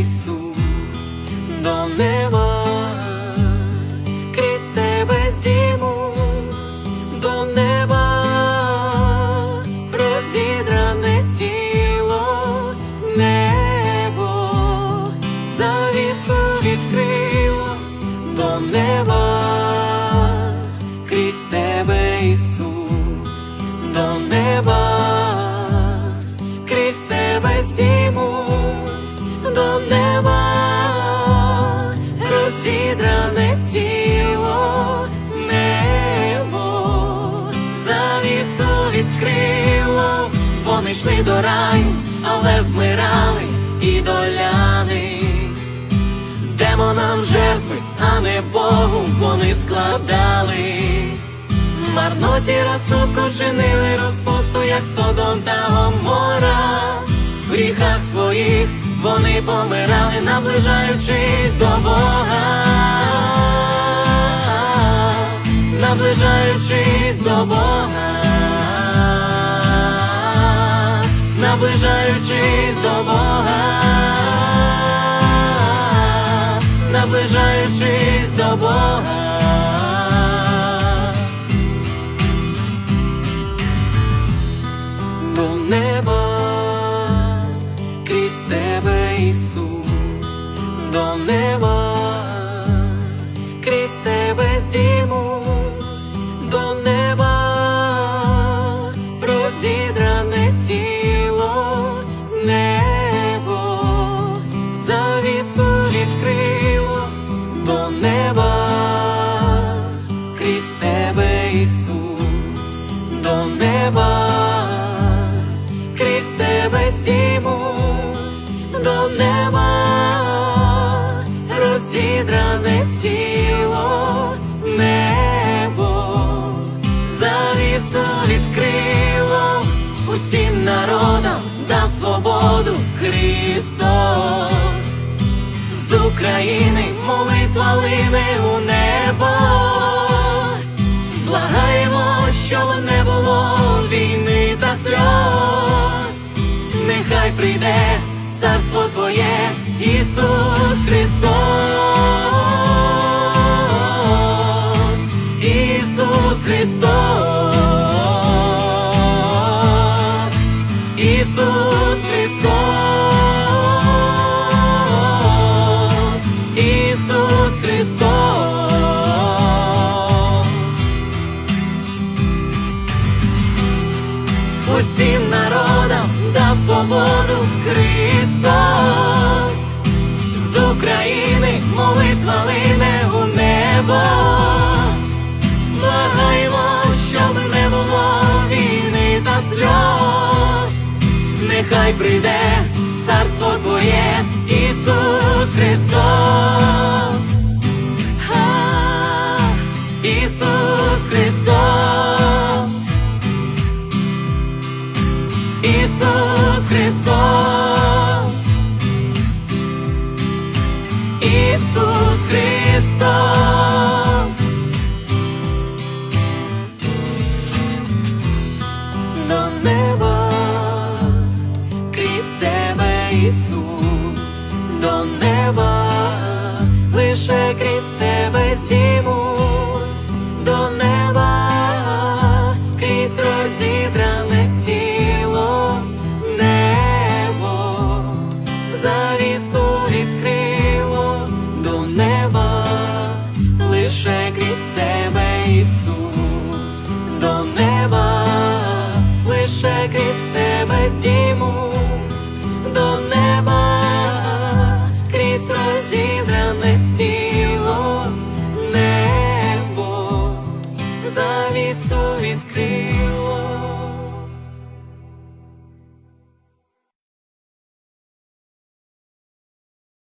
isso. Відкрило, вони йшли до раю, але вмирали і доляни. Демонам жертви, а не Богу вони складали. Марноті розсудку чинили розпусту, як Содом та Гомора. В гріхах своїх вони помирали, наближаючись до Бога, наближаючись до Бога, наближаючись до Бога, наближаючись до Бога. до неба, крізь тебе, Ісус, до неба, крізь тебе здіймусь, до неба, крізь тебе здіймусь до неба, розідране тіло, небо, завісу відкрило, усім народам дав свободу Христос. З України молитва лине у небо. Твоє, Ісус Христос, Ісус Христос, Ісус Христос, Ісус Христос. усім народам дав свободу Христос Нехай прийде царство Твоє, Ісус Христос. А, Ісус Христос. Ісус Ісус, до неба, лише крізь тебе зімусь, до неба, крізь розідране тіло, небо, завісу відкрило до неба, лише крізь тебе, Ісус, завісу відкрив.